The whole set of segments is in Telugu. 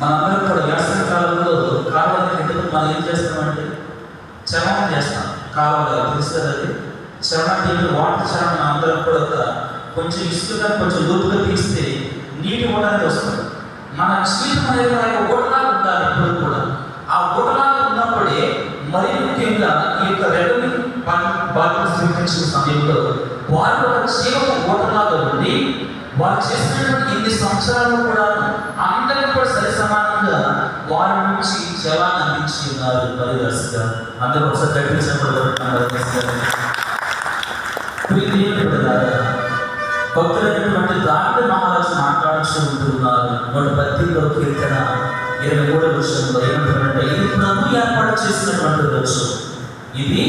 మా అందరం కూడా వేసవి కాలంలో కాలువలు ఎందుకు మనం ఏం చేస్తామంటే చలనం చేస్తాం కాలువలు తెలుస్తుంది అది చలనం అంటే వాటర్ చలనం అందరం కూడా కొంచెం ఇసుకగా కొంచెం లోతుగా తీస్తే నీటి ఓటానికి వస్తుంది. మన జీవితం అనేది మన యొక్క ఉండాలి ఇప్పుడు కూడా. ఆ ఓటలాగా ఉన్నప్పుడే మరి ముఖ్యంగా ఈ యొక్క రెవెన్యూ బాధ్యత స్వీకరించిన సమయంలో వారి యొక్క జీవపు ఓటలాగా ఉండి వారు చేసినటువంటి ఇన్ని సంవత్సరాలు కూడా అందరికి కూడా సరి సమానంగా వారి నుంచి జవాన్ని అందించి ఉన్నారు పరిదర్శగా అందరూ ఒకసారి కనిపించినప్పుడు భక్తులైనటువంటి దాని మహారాజు మాట్లాడుతూ ఉంటున్నారు. నూట పద్దెనిమిదవ కీర్తన ఇరవై మూడవ విషయంలో ఏమంటారంటే ఇది ప్రభు ఏర్పాటు చేసినటువంటి రోజు. ఇది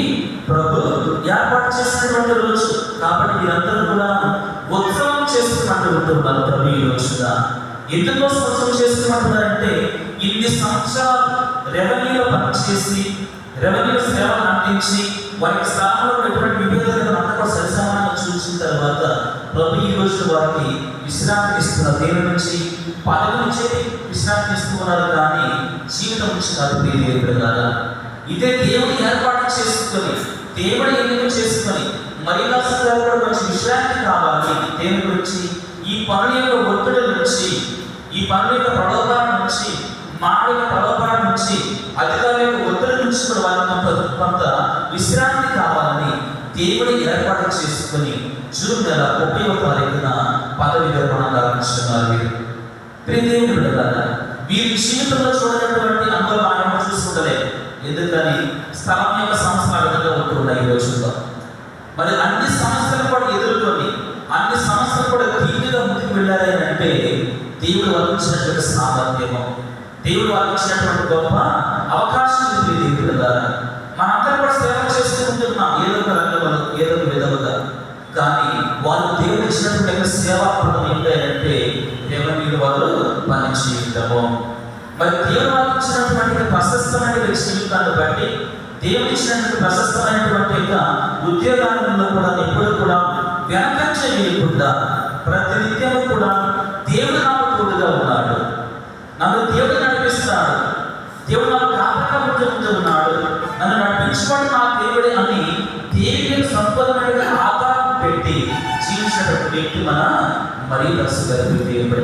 ప్రభు ఏర్పాటు చేసినటువంటి రోజు. కాబట్టి మీరందరూ కూడా ఉత్సవం చేసుకున్నటువంటి భర్తలు ఈ రోజున ఎందుకోసం ఉత్సవం చేసుకున్నట్టున్నారంటే ఇన్ని సంవత్సరాలు రెవెన్యూలో పనిచేసి రెవెన్యూ సేవలు అందించి వారికి స్థానంలో ఎటువంటి విభేదాలను అంతా కూడా సరిసమానంగా చూసిన తర్వాత ప్రభు ఈ రోజు వారికి విశ్రాంతి ఇస్తున్నారు. దేవుడి నుంచి? పదవి నుంచి విశ్రాంతి ఇస్తున్నారు కానీ జీవితం నుంచి కాదు దేవుడు కదా ఇదే దేవుడు ఏర్పాటు చేసుకొని దేవుడు ఎన్నిక చేసుకొని మహిళా సంఘాలు కూడా కొంచెం విశ్రాంతి కావాలి. దేని గురించి? ఈ పనుల యొక్క ఒత్తిడి నుంచి ఈ పనుల యొక్క ప్రలోభాల నుంచి మానవ యొక్క ప్రలోభాల నుంచి అధికారుల యొక్క ఒత్తిడి నుంచి కూడా వారికి కొంత కొంత విశ్రాంతి కావాలని దేవుడు ఏర్పాటు చేసుకుని జూన్ నెల ముప్పై తారీఖున పదవి విరమణ ప్రారంభిస్తున్నారు వీరు. ప్రియ దేవుని వీరి జీవితంలో చూడనటువంటి అనుభవం ఆయన చూసుకుంటలేదు ఎందుకని? స్థలం యొక్క సంస్థ ఆ ఉంటున్నాయి ఈ రోజుల్లో. మరి అన్ని సమస్యలు కూడా ఎదుర్కొని అన్ని సమస్యలు కూడా తీవ్రంగా ముందుకు వెళ్ళాలి అని అంటే దేవుడు వర్ణించినటువంటి సామర్థ్యము. దేవుడు వర్ణించినటువంటి గొప్ప అవకాశం ఉంది దేవుడు ద్వారా. మనందరం కూడా సేవ చేస్తూ ఉంటున్నాం ఏదో ఒక రంగంలో ఏదో ఒక విధముగా. కానీ వాళ్ళు దేవుడు ఇచ్చినటువంటి సేవా సేవాపడం ఏంటంటే దేవుని వాళ్ళు పని చేయటము. మరి దేవుడు వాళ్ళకి ఇచ్చినటువంటి ప్రశస్తమైన జీవితాన్ని బట్టి దేవుడు ఇచ్చినటువంటి ప్రశస్తమైనటువంటి యొక్క ఉద్యోగాలలో కూడా ఎప్పుడు కూడా వెనకంచ వేయకుండా ప్రతినిత్యము కూడా దేవుడు నాకు తోడుగా ఉన్నాడు. నన్ను దేవుడు నడిపిస్తాడు దేవుడు నాకు కాపలా ఉంటున్నాడు నన్ను నడిపించుకోవడం నా దేవుడే అని దేవుని సంపూర్ణమైన ఆధారం పెట్టి జీవించినటువంటి వ్యక్తి మన మరీ దర్శ గారి దేవుడు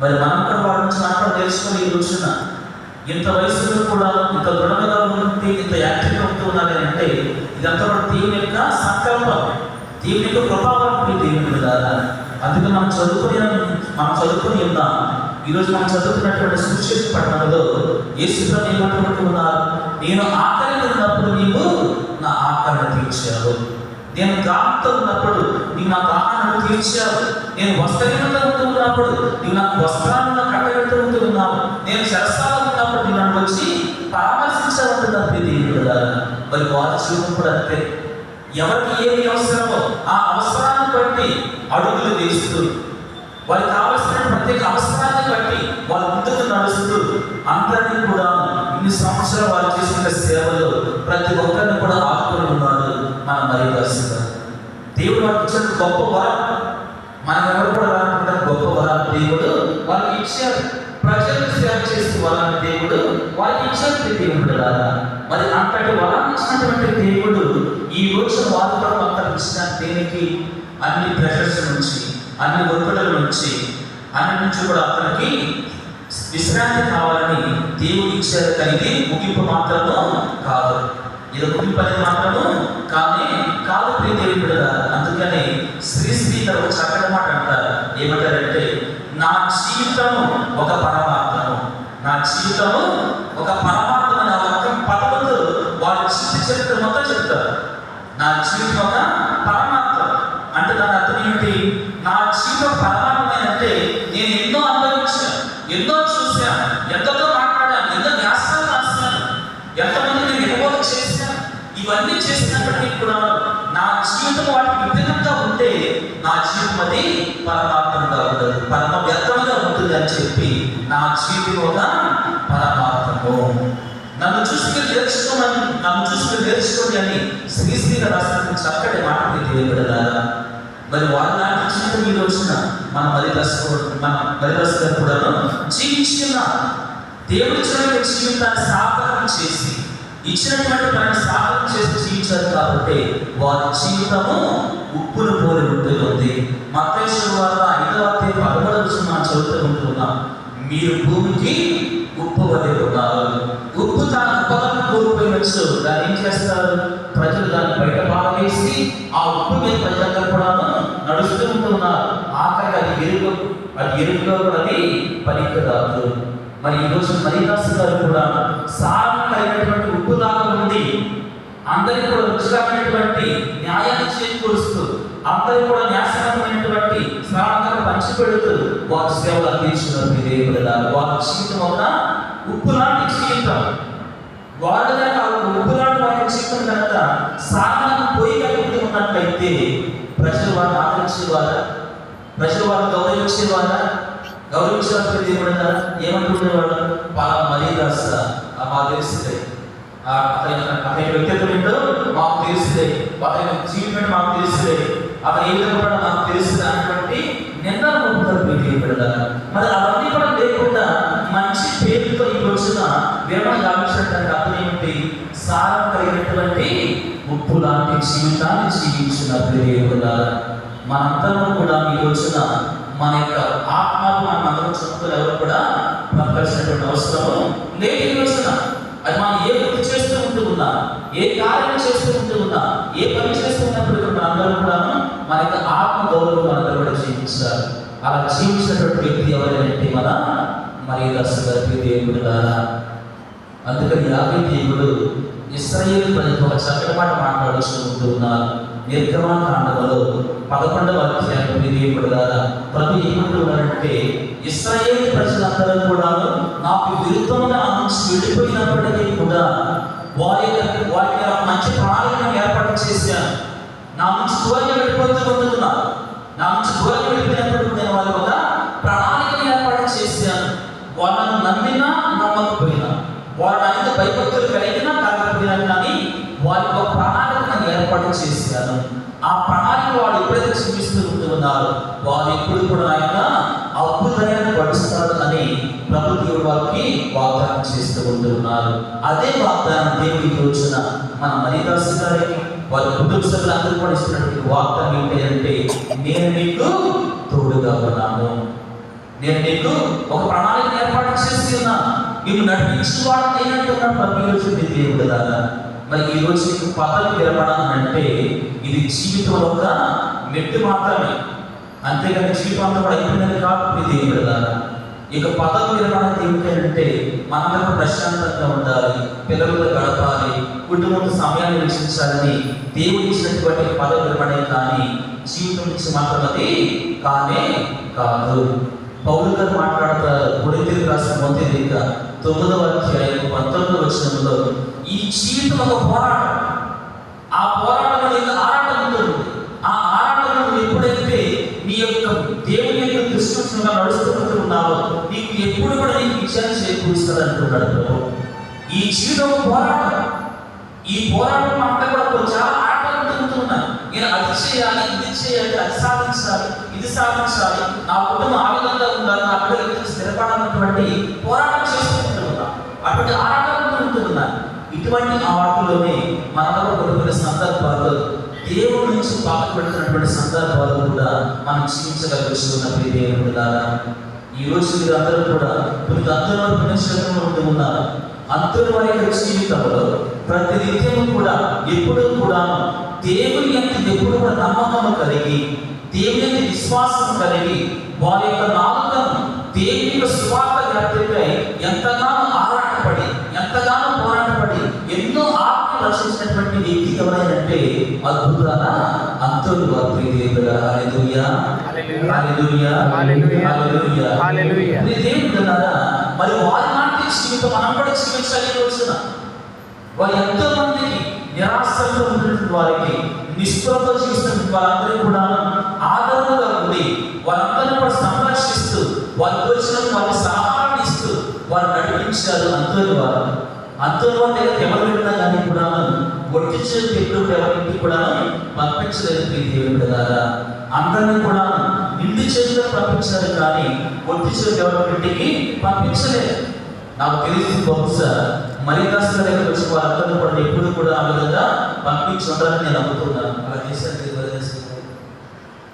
మరి మనం కూడా వారి నుంచి మనం తెలుసుకొని ఈ రోజున ఇంత వయసులో కూడా ఇంత దృఢంగా ఉంటే ఇంత యాక్టివ్గా ఉంటూ అంటే ఇదంతా కూడా దీని యొక్క సంకల్పం దీని యొక్క ప్రభావం దీని మీద అందుకే మనం చదువుకుని మనం చదువుకుని ఉన్నాం ఈరోజు మనం చదువుకున్నటువంటి సువిశేష పట్టణంలో యేసుప్రభు ఏమంటున్నట్టు ఉన్నారు? నేను ఆకలి ఉన్నప్పుడు నీవు నా ఆకలిని తీర్చావు. నేను దాంతో ఉన్నప్పుడు నీవు నా దాహాన్ని తీర్చావు. నేను వస్త్రహీనత ఉన్నప్పుడు నీవు నాకు వస్త్రాలను కట్టగడుతూ ఉంటూ ఉన్నావు నేను చెరసాల ఉన్నప్పుడు నీవు నన్ను వచ్చి పరామర్శించాలంటున్నా దేవుడు కదా. మరి వారి జీవితం కూడా అంతే. ఎవరికి ఏది అవసరమో ఆ అవసరాన్ని బట్టి అడుగులు వేస్తూ వారికి కావలసిన ప్రత్యేక అవసరాన్ని బట్టి వాళ్ళ ముందుకు నడుస్తూ అందరినీ కూడా ఇన్ని సంవత్సరాలు వారు చేసిన సేవలో ప్రతి ఒక్కరిని కూడా ఆదుకొని ఉన్నారు. మన మరి దేవుడు వారికి ఇచ్చిన గొప్ప వరం మనం ఎవరు కూడా రాకుండా గొప్ప వరం దేవుడు వాళ్ళకి ఇచ్చారు ప్రజలు సేవ చేసే వరాన్ని దేవుడు వాళ్ళకి ఇచ్చారు దేవుడు కదా మరి అంతటి వరాన్ని ఇచ్చినటువంటి దేవుడు ఈ రోజు వాతావరణం అంతా ఇచ్చిన దేనికి? అన్ని ప్రెషర్స్ నుంచి అన్ని ఒత్తిడుల నుంచి అన్ని నుంచి కూడా అతనికి విశ్రాంతి కావాలని దేవుడు ఇచ్చారు కానీ ముగింపు మాత్రమే కాదు. ఇది ముగింపు అనేది మాత్రము కానీ కాదు ప్రియ దేవుడు అందుకని శ్రీ స్పీకర్ ఒక చక్కటి మాట అంటారు. ఏమంటారంటే నా జీవితము ఒక పరమార్థము. నా జీవితము ఒక పరమార్థం అనే ఒక్క పదముతో వాళ్ళ జీవిత చరిత్ర మొత్తం చెప్తారు. నా జీవితం ఒక పరమార్థం. కూడా నా జీవితం వాటికి విభిన్నంగా ఉంటే నా జీవితం అది పరమార్థంగా ఉండదు. పరమ వ్యర్థంగా ఉంటుంది అని చెప్పి నా జీవితం ఒక పరమార్థము నన్ను చూసుకుని మీరు నేర్చుకోమని నన్ను చూసుకుని మీరు నేర్చుకోండి అని శ్రీశ్రీగా రాసిన చక్కటి మాట దేవుడు మరి వాళ్ళ జీవితం మీద వచ్చిన మన మరిదాస్ మన మరిదాస్ గారు కూడా జీవించి ఉన్నారు జీవితాన్ని సాధనం చేసి ఇచ్చినటువంటి పనిని సాధన చేసి జీవించారు కాబట్టి వారి జీవితము ఉప్పును పోలి ఉంటుంది మతేశ్వర వారు ఐదవ అధ్యాయం పదమూడవ మనం చదువుతూ ఉంటున్నాం. మీరు భూమికి ఉప్పు వలె ఉన్నారు. ఉప్పు తన ఉపకరణ కోల్పోయినచ్చు దాన్ని ఏం చేస్తారు? ప్రజలు దాన్ని బయట పారవేసి ఆ ఉప్పు మీద ప్రజలందరూ కూడా నడుస్తూ ఉంటున్నారు. ఆఖరికి అది ఎరుగు అది ఎరుగులో కూడా అది పనికిరాదు. మరి ఈరోజు హరిదాసు గారు కూడా సారం కలిగినటువంటి ఉప్పు లాగా ఉంది అందరికి కూడా రుచికరమైనటువంటి న్యాయాన్ని చేకూరుస్తూ అందరికి కూడా న్యాసకరమైనటువంటి శ్రావణంగా పంచిపెడుతూ వారి సేవలు అందించినటువంటి దేవుడు వారి జీవితం వల్ల ఉప్పు లాంటి జీవితం. వారు కనుక ఉప్పు లాంటి వారి జీవితం కనుక సాధనకు పోయి కలిగి ఉన్నట్లయితే ప్రజలు వారిని ఆదరించేవారా? ప్రజలు వారిని గౌరవించేవారా? గౌరవించినప్పుడు దేవుడు ఏమంటుండేవాడు పాల మరీ దాస మాకు తెలిసిందే అతని అతని వ్యక్తిత్వం ఏంటో మాకు తెలుస్తుంది అతని జీవితం మాకు తెలుస్తుంది అతను ఏ విధంగా కూడా మాకు తెలిసింది అన్నటువంటి నిందలు మోపుతారు దేవుడు మరి అవన్నీ కూడా లేకుండా మంచి పేరుతో ఈ రోజున విరమణ గావించినటువంటి అర్థం ఏమిటి? సారం కలిగినటువంటి ఉప్పు లాంటి జీవితాన్ని జీవించిన దేవుడు మనందరం కూడా ఈ రోజున మన యొక్క ఆత్మకు మనం అందరం చదువుతున్న ఎవరు కూడా పంపాల్సినటువంటి అవసరం లేని రోజున అది మనం ఏ వృత్తి చేస్తూ ఉంటూ ఉన్నా ఏ కార్యం చేస్తూ ఉంటూ ఉన్నా ఏ పని చేస్తూ ఉన్నప్పుడు కూడా మనందరం కూడా మన యొక్క ఆత్మ గౌరవం మనందరూ కూడా జీవించాలి. అలా జీవించినటువంటి వ్యక్తి ఎవరైనా మన మరి దశగారి దేవుడు ద్వారా అందుకని యాభై దేవుడు ఇస్రాయేల్ ప్రజలకు ఒక చక్కటి మాట మాట్లాడుతూ ఉంటూ ఉన్నారు. నిర్గమాకాండలో పదకొండవ అధ్యాయం దేవుడు ద్వారా ప్రభు ఏమంటున్నారంటే ఇస్రాయేల్ ప్రజలందరూ కూడా నాకు విరుద్ధంగా విడిపోయినప్పటికీ కూడా వారి వారికి మంచి ప్రణాళికను ఏర్పాటు చేశాను. నా నుంచి దూరంగా వెళ్ళిపోతూ ఉంటున్నారు. నా నుంచి దూరంగా వెళ్ళిపోయినప్పుడు నేను వారి ఒక ప్రణాళికను ఏర్పాటు చేశాను. వాళ్ళను నమ్మినా నమ్మకపోయినా వారు నా భయభక్తులు కలిగినా కాకపోయినా కానీ ఏర్పాటు చేశాను ఆ ప్రణాళిక వాళ్ళు ఎప్పుడైతే చూపిస్తూ ఉంటున్నారు వారు ఎప్పుడు కూడా ఆయన అద్భుతమైన పడుస్తారు అని ప్రభు దేవుడు వారికి వాగ్దానం చేస్తూ ఉంటున్నారు అదే వాగ్దానం దేవుడి రోజున మన మరిదాసు గారికి వారి కుటుంబ సభ్యులందరూ కూడా ఇస్తున్నటువంటి వాగ్దానం ఏంటంటే నేను నీకు తోడుగా ఉన్నాను. నేను నీకు ఒక ప్రణాళిక ఏర్పాటు చేసి ఉన్నా నీవు నడిపించిన వాడు నేనంటున్నాడు ప్రభు రోజు నీ దేవుడు దాదా మరి ఈ రోజు నీకు పదవి విరమణం అంటే ఇది జీవితంలో ఒక మెట్టు మాత్రమే. అంతేగాని జీవితం అంతా కూడా అయిపోయినది కాదు ఇది దేవుడు దాదా ఇక పదవి విరమణం ఏమిటంటే మనందరం ప్రశాంతంగా ఉండాలి పిల్లలతో గడపాలి కుటుంబంతో సమయాన్ని వెచ్చించాలని దేవుడు ఇచ్చినటువంటి పదవి విరమణే కానీ జీవితం నుంచి మాత్రం అది కానే కాదు. పౌరు గారు మాట్లాడతారు కొరింథీయులకు రాసిన మొదటి తొమ్మిదవ అధ్యాయం పంతొమ్మిదవ వచనంలో ఈ జీవితం ఒక పోరాటం. ఆ పోరాటం నీకు ఆరాటం ఉంటుంది. ఆ ఆరాటం నువ్వు ఎప్పుడైతే నీ యొక్క దేవుని యొక్క దృష్టిగా నడుస్తున్నట్టు ఉన్నావో నీకు ఎప్పుడు కూడా నీకు విజయాన్ని చేకూరుస్తుంది అంటున్నాడు ఈ జీవితం పోరాటం. ఈ పోరాటం అంతా కూడా చాలా ఆటలు తిరుగుతున్నాయి నేను అది చేయాలి ఇది చేయాలి అది సాధించాలి ఇది సాధించాలి. నా కుటుంబం ఆ విధంగా ఉండాలి నా బిడ్డలు స్థిరపడాలన్నటువంటి పోరాటం చేస్తూ ఉంటున్నా అటువంటి ఆరాటంతో ఉంటున్నా ఇటువంటి ఆ వాటిలోనే మనలో కొన్ని కొన్ని సందర్భాల్లో దేవుడి నుంచి పాట పెడుతున్నటువంటి సందర్భాలు కూడా మనం జీవించగలుగుతున్న ప్రియ దేవుడు ద్వారా ఈ రోజు మీరందరూ కూడా మీరు అందరూ పుణ్యక్షేత్రంలో ఉంటూ ఉన్నారు. అంతర్వాహిక జీవితంలో ప్రతి నిత్యము కూడా ఎప్పుడూ కూడా దేవుని యొక్క ఎప్పుడు కూడా నమ్మకం కలిగి దేవుని యొక్క విశ్వాసం కలిగి వారి యొక్క నామకం దేవుని యొక్క స్వార్థ వ్యాప్తిపై ఎంతగానో ఆరాటపడి ఎంతగానో ఆత్మ రక్షించినటువంటి వ్యక్తి ఎవరైనంటే వారి హల్లెలూయా. హల్లెలూయా. హల్లెలూయా. హల్లెలూయా. దేవుడు కన్నారా మరి వారి లాంటి జీవితం మనం కూడా జీవించాలి రోజున వారు ఎంతో మందికి నిరాశతో ఉన్నటువంటి వారికి నిస్పృహతో జీవిస్తున్న వారందరూ కూడా ఆదరణగా ఉండి కూడా సంరక్షిస్తూ వారికి వచ్చిన వారి ఇస్తూ వారు నడిపించారు అంతోని వారు. అందులో నేను దగ్గర ఎవరు కానీ కూడా ఒట్టించిన చేతి ఎప్పుడు ఎవరింటికి కూడా పంపించలేదు ప్రియ దేవుడు కదా అందరినీ కూడా నిండి చేతిలో పంపించారు కానీ ఒట్టించిన చేతి పంపించలేదు నాకు తెలిసి బహుశా మరిదాస్ గారి దగ్గర వచ్చి వాళ్ళందరూ కూడా ఎప్పుడు కూడా ఆ విధంగా పంపించుంటారని నేను నమ్ముతున్నాను అలా చేశారు కదా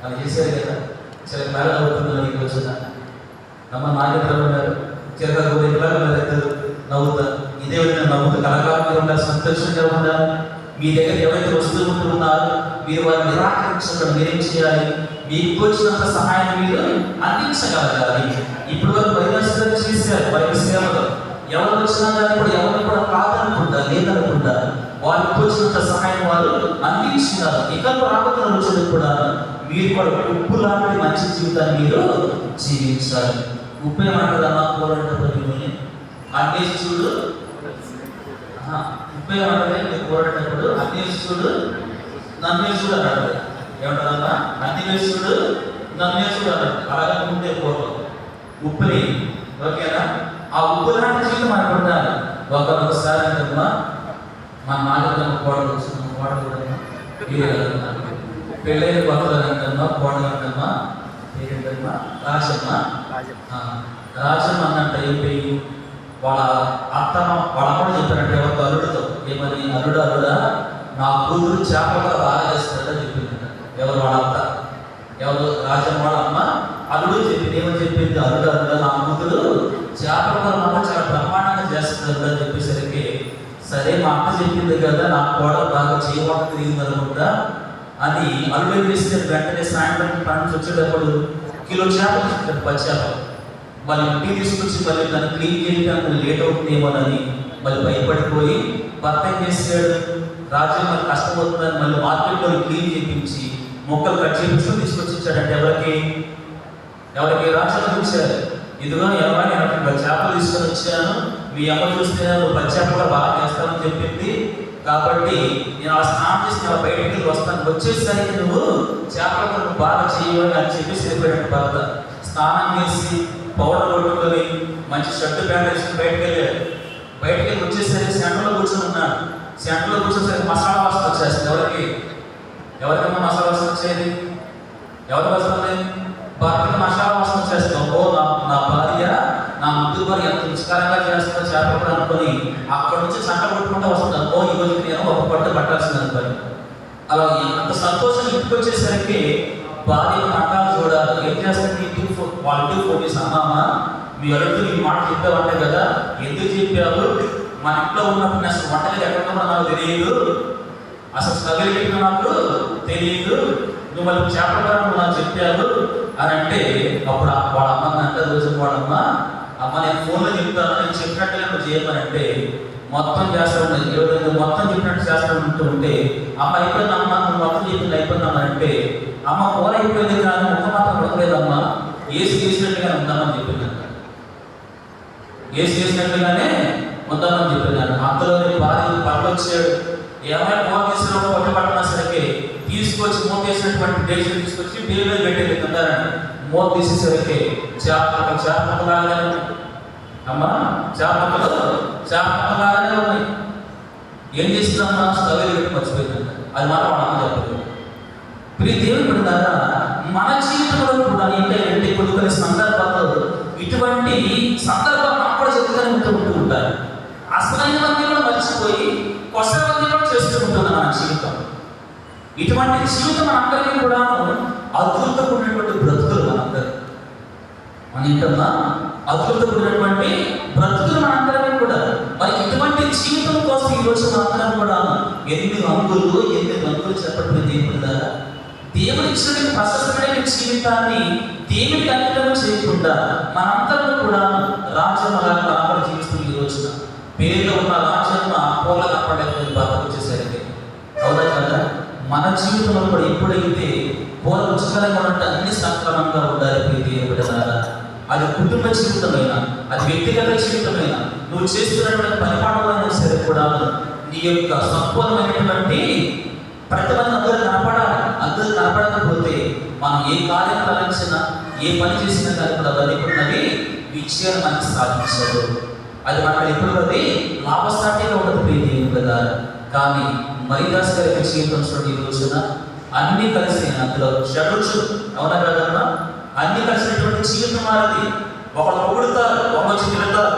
అలా చేశారు కదా చిలక మేళ నవ్వుతున్నారు ఈ రోజున అమ్మ నాగేంద్రరావు గారు చిలక గోరింకలాగా మీరు ఇద్దరు నవ్వుతా ఇదే విధంగా నవ్వుతూ కలకాలం మీరు ఉండాలి సంతోషంగా ఉండాలి మీ దగ్గర ఎవరైతే వస్తువులు ఉంటున్నారో మీరు వారిని నిరాకరించడం మీరేం చేయాలి? మీకు వచ్చినంత సహాయం మీరు అందించగలగాలి. ఇప్పుడు వరకు వైరస్ చేశారు. వైద్య సేవలు. ఎవరు వచ్చినా కానీ కూడా ఎవరిని కూడా కాదనుకుంటా లేదనుకుంటా వారికి వచ్చినంత సహాయం వారు అందించినారు ఇక రాబోతున్న రోజులు కూడా మీరు కూడా ఉప్పు లాంటి మంచి జీవితాన్ని మీరు జీవించాలి. ఉప్పు ఏమంటారమ్మా పోరాటప్పుడు మిమ్మల్ని అన్నేసి చూడు ఆహా, ఉప్పు ఏమంటారే మీరు పోరాటప్పుడు అన్నేసి చూడు నన్ను చూడు అన్నాడు. ఏమంటారమ్మా అన్ని వేసి చూడు నన్ను చూడు అన్నాడు. అలాగే ముందే పూర్వం ఉప్పుని ఓకేనా? ఆ ఉప్పు లాంటి జీవితం మనకు ఉండాలి. ఒక ఒకసారి మా నాగమ్మ కోడలు వచ్చిన కోడలు పెళ్ళైన కొత్తలు అంటమ్మా కోడలు అంటమ్మా పేరేంటమ్మా? రాజమ్మ. రాజమ్మ. అన్నట్టు అయిపోయి వాళ్ళ అత్తమ్మ వాళ్ళ కూడా చెప్పారంటే ఎవరితో అల్లుడితో ఏమని అల్లుడు అల్లుడా నా కూతురు చేపలుగా బాగా చేస్తాడని చెప్పింది ఎవరు వాళ్ళ అత్త? ఎవరు? రాజమ్మ వాళ్ళ అమ్మ? అల్లుడు చెప్పింది. ఏమని చెప్పింది? అల్లుడు అల్లుడు నా కూతురు చేపల అమ్మ చాలా బ్రహ్మాండంగా చేస్తుంది అని చెప్పేసరికి సరే మా అమ్మ చెప్పింది కదా నా కోడ బాగా చేయవాక తిరిగింది అనుకుంటా అని అల్లుడు చేస్తే వెంటనే సాయంత్రం పని వచ్చేటప్పుడు కిలో చేపలు పచ్చి చేపలు వాళ్ళు ఇంటి తీసుకొచ్చి మళ్ళీ తను క్లీన్ చేయడానికి లేట్ అవుతుందేమోనని మళ్ళీ భయపడిపోయి భర్త ఏం చేస్తాడు రాజ్యం మళ్ళీ కష్టమవుతుందని మళ్ళీ మార్కెట్లో క్లీన్ చేయించి మొక్కలు కట్ చేయించుకొని తీసుకొచ్చి ఇచ్చాడంటే ఎవరికి? ఎవరికి? రాజ్యం ఇచ్చారు ఇదిగో ఎవరు నేను చేపలు తీసుకొని వచ్చాను. మీ అమ్మ చూస్తే నువ్వు పచ్చి బాగా చేస్తానని చెప్పింది. కాబట్టి నేను ఆ స్నానం చేసి నేను బయటికి వస్తాను. వచ్చేసరికి నువ్వు చేపలు బాగా చేయవని అని చెప్పి చెప్పాడు భర్త స్నానం చేసి పౌడర్ కొట్టుకొని మంచి షర్ట్ ప్యాంట్ వేసుకుని బయటకు వెళ్ళాడు. బయటకు వెళ్ళి వచ్చేసరికి సెంటర్లో కూర్చొని ఉన్నాడు. సెంటర్లో కూర్చోసరికి మసాలా వాసన వచ్చేస్తుంది. ఎవరికి? ఎవరికైనా మసాలా వాసన వచ్చేది? ఎవరి వస్తుంది భర్తకి మసాలా వాసన వచ్చేస్తాం ఓ నా నా భార్య నా ముద్దు పని ఎంత రుచికరంగా చేస్తుందో చేపలు అనుకొని అక్కడ నుంచి చంట కొట్టుకుంటూ వస్తుంది. ఓ ఈ రోజు నేను ఒక పట్టు పట్టాల్సింది అనుకోని అలా అంత సంతోషం ఇంటికి వచ్చేసరికి భార్య అంటాలు చూడాలి. ఏం చేస్తాను ఇంటికి ఫో- వాళ్ళ ఇంటికి ఫోన్ మీ అడుగుతూ ఈ మాట చెప్పావంటే కదా ఎందుకు చెప్పావు మన ఇంట్లో ఉన్నప్పుడు అసలు వంటలు ఎక్కడున్నా నాకు తెలియదు. అసలు స్ట్రగుల్ నాకు తెలియదు. నువ్వు మళ్ళీ చేపల నాకు చెప్పావు అని అంటే అప్పుడు వాళ్ళ అమ్మ అంటే రోజు వాళ్ళమ్మ అమ్మ నేను ఫోన్లో చెప్తాను నేను చెప్పినట్టుగా నువ్వు చేయమని అంటే మొత్తం చేస్తా ఉన్నది మొత్తం చెప్పినట్టు చేస్తా ఉంటూ ఉంటే అమ్మ అయిపోయింది అమ్మ నువ్వు మొత్తం చెప్పింది అయిపోయిందమ్మా అంటే అమ్మ కూర అయిపోయింది కానీ ముఖ మాత్రం పడలేదమ్మా ఏసు చేసినట్టుగా ఉందామని చెప్పినాను ఏసు చేసినట్టుగానే ఉందామని చెప్పినాను అంతలో నీ భార్య పట్ల ఏమైనా ఫోన్ చేసినా పట్టు పట్టినా సరికి తీసుకొచ్చి మూత చేసినటువంటి డేషన్ తీసుకొచ్చి బిల్లు మీద పెట్టేది తింటారని మూత తీసేసరికి చేపలు చేపలాగానే ఉంది. అమ్మా చేపలు చేపలాగానే ఉన్నాయి. ఏం చేస్తుందమ్మా స్టవ్ పెట్టి మర్చిపోయిందంట అది మాత్రం అమ్మ చెప్పలేదు. ప్రియ దేవుని పెడతారా మన జీవితంలో కూడా ఇంకా ఎన్ని కొన్ని సందర్భాల్లో ఇటువంటి సందర్భాలు నాకు కూడా చెప్తూనే ఉంటూ ఉంటూ ఉంటారు. అసలైన మంది మర్చిపోయి కొత్త మంది కూడా చేస్తూ ఉంటుంది మన జీవితం. ఇటువంటి జీవితం మనందరికీ కూడా అద్భుతమైనటువంటి బ్రతుకులు మనందరి. మన ఏంటన్నా అద్భుతమైనటువంటి బ్రతుకులు మనందరికీ కూడా. మరి ఇటువంటి జీవితం కోసం ఈ రోజు మనందరం కూడా ఎన్ని రంగులు ఎన్ని రంగులు చెప్పడం దేవుడు దేవుడు ఇచ్చిన ప్రశస్తమైన జీవితాన్ని దేవుడికి అంకితం చేయకుండా మనందరం కూడా రాజ్యమలా మనం జీవిస్తున్న ఈ రోజున. పేరులో ఉన్న రాజ్యమ పూల కనపడలేదు బాధ వచ్చేసరికి అవునా కదా? మన జీవితంలో కూడా ఎప్పుడైతే పూల రుచికరంగా ఉంటే అన్ని సక్రమంగా ఉండాలి ప్రియ అది కుటుంబ జీవితమైనా అది వ్యక్తిగత జీవితమైనా నువ్వు చేస్తున్నటువంటి పరిపాలన సరే కూడా నీ యొక్క సంపూర్ణమైనటువంటి ప్రతిబంధం అందరూ కనపడాలి అందరూ కనపడకపోతే మనం ఏ కార్యం తలంచినా ఏ పని చేసినా కానీ కూడా అది ఉన్నది విజయాన్ని మనకి సాధించదు అది మనకు ఎప్పుడు అది లాభసాటిగా ఉండదు ప్రీతి కదా కానీ మరిదాస్ గారి యొక్క చూడండి ఈ రోజున అన్ని కలిసి అందులో షడ్రుచు అవునా కదన్నా అన్ని? కలిసినటువంటి జీవితం మారది. ఒకళ్ళు పొగుడుతారు ఒకళ్ళు వచ్చి తిడతారు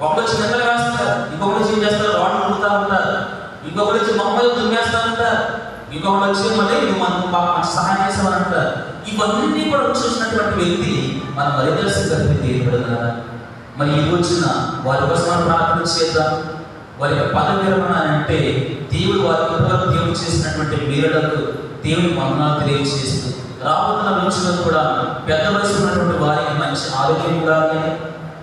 ఒకళ్ళు వచ్చి నిద్ర వేస్తారు ఇంకొకటి ఏం చేస్తారు? వాళ్ళు కొడుతూ ఉంటారు. ఇంకొకటి వచ్చి మమ్మల్ని దుమ్మేస్తూ ఇంకొకటి వచ్చి మళ్ళీ ఇది మనకు బాగా సహాయం చేసామని ఇవన్నీ కూడా చూసినటువంటి వ్యక్తి మన పరిదర్శన కలిపి ఏర్పడుతున్నారా మరి ఈ రోజున వారి కోసం మనం ప్రార్థన చేద్దాం. వారి యొక్క పద నిర్వహణ అంటే దేవుడు వారి కృపలకు దేవుడు చేసినటువంటి మీరలకు దేవుని వందనాలు తెలియజేస్తూ రాబోతున్న రోజుల్లో కూడా పెద్ద వయసు ఉన్నటువంటి వారికి మంచి ఆరోగ్యం ఉండాలని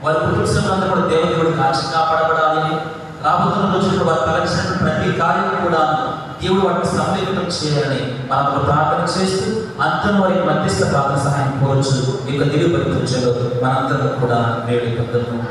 వారి కుటుంబ సభ్యులందరూ కూడా దేవుని కూడా కాచి కాపాడబడాలని రాబోతున్న రోజుల్లో వారు తలచినటువంటి ప్రతి కార్యం కూడా దేవుడు వాటిని సఫలీకృతం చేయాలని మనకు ప్రార్థన చేస్తూ అంతం వారి మధ్యస్థ ప్రార్థన సహాయం కోరుచు ఈ యొక్క దివ్య పరిచయంలో మనందరం కూడా వేడి పొందము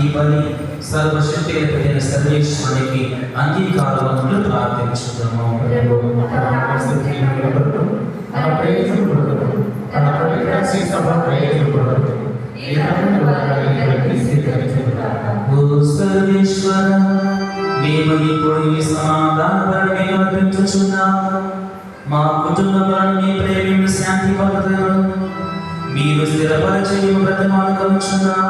ఈ బలి సర్వశక్తి అయిన సర్వేశ్వరునికి అంగీకారములు ప్రార్థించుదాము మన ప్రయత్నం కొరకు మన పవిత్ర సభ ప్రయోజనం కొరకు సర్వేశ్వర మేము ఇప్పుడు ఈ సమాధానాన్ని అర్పించుచున్నాము మా కుటుంబాన్ని ప్రేమ శాంతి భద్రతను మీరు స్థిరపరచే బ్రతమానుకుంటున్నాము మా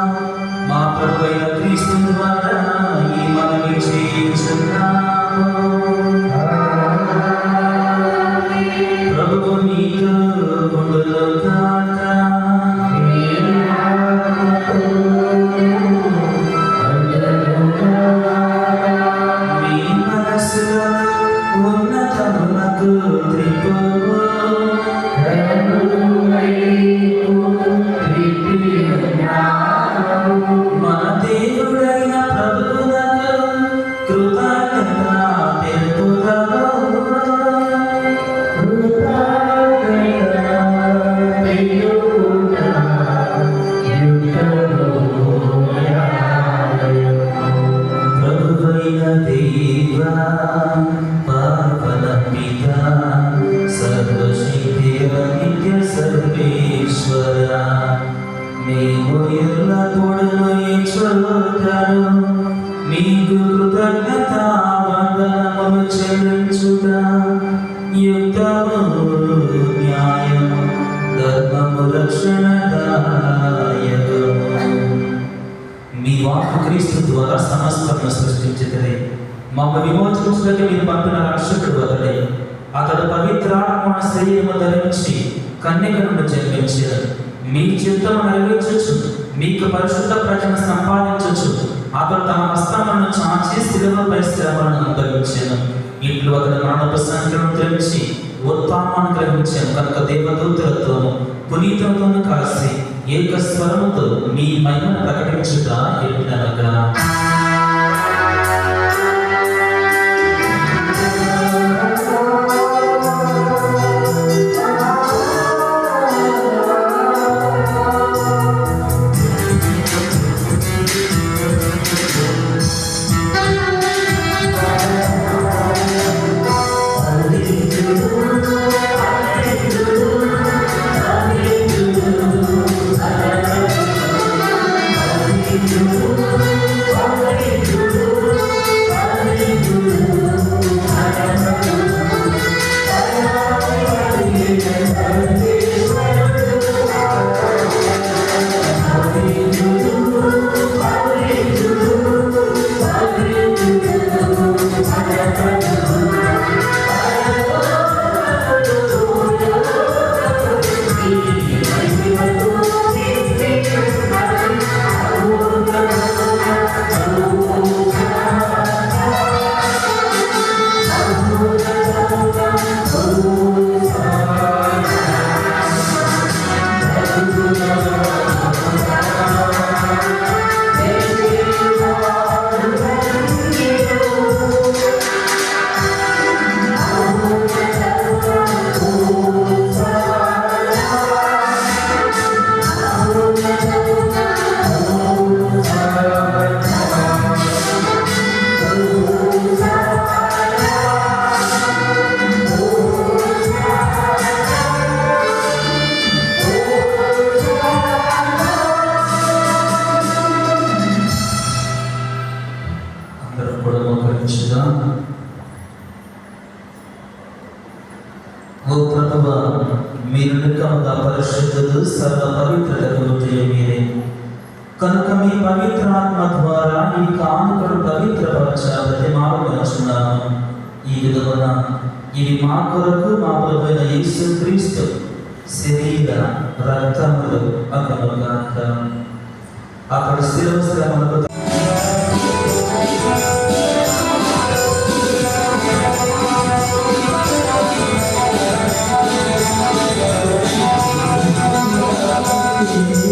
దేవా పాపన పిత సర్వశక్తి నిత్య సర్వేశ్వర మేము మీ చిత్తము నెరవేర్చచ్చు. మీకు పరిశుద్ధ ప్రజను సంపాదించవచ్చు అతడు తన హస్తములను చాచి శిలువపై శ్రమలను అనుభవించాను ఇంట్లో అతని మరణపు సంఖ్యను తెలిసి ఉత్తామాన్ని గ్రహించాను కనుక దేవదూతులతోనూ పునీతులతోనూ కలిసి ఏక స్వరముతో మీ మహిమను ప్రకటించుట ఎట్లనగా కనుక మీ పవిత్రాత్మ ద్వారా ఈ కానుకను పవిత్రపరచ ప్రతిమాలుకొనుచున్నాను ఈ విధమున ఇది మా కొరకు మా ప్రభుత్వ యేసు క్రీస్తు శరీర రక్తములు అకనుగాక అక్కడ శిలువ శ్రమలకు Thank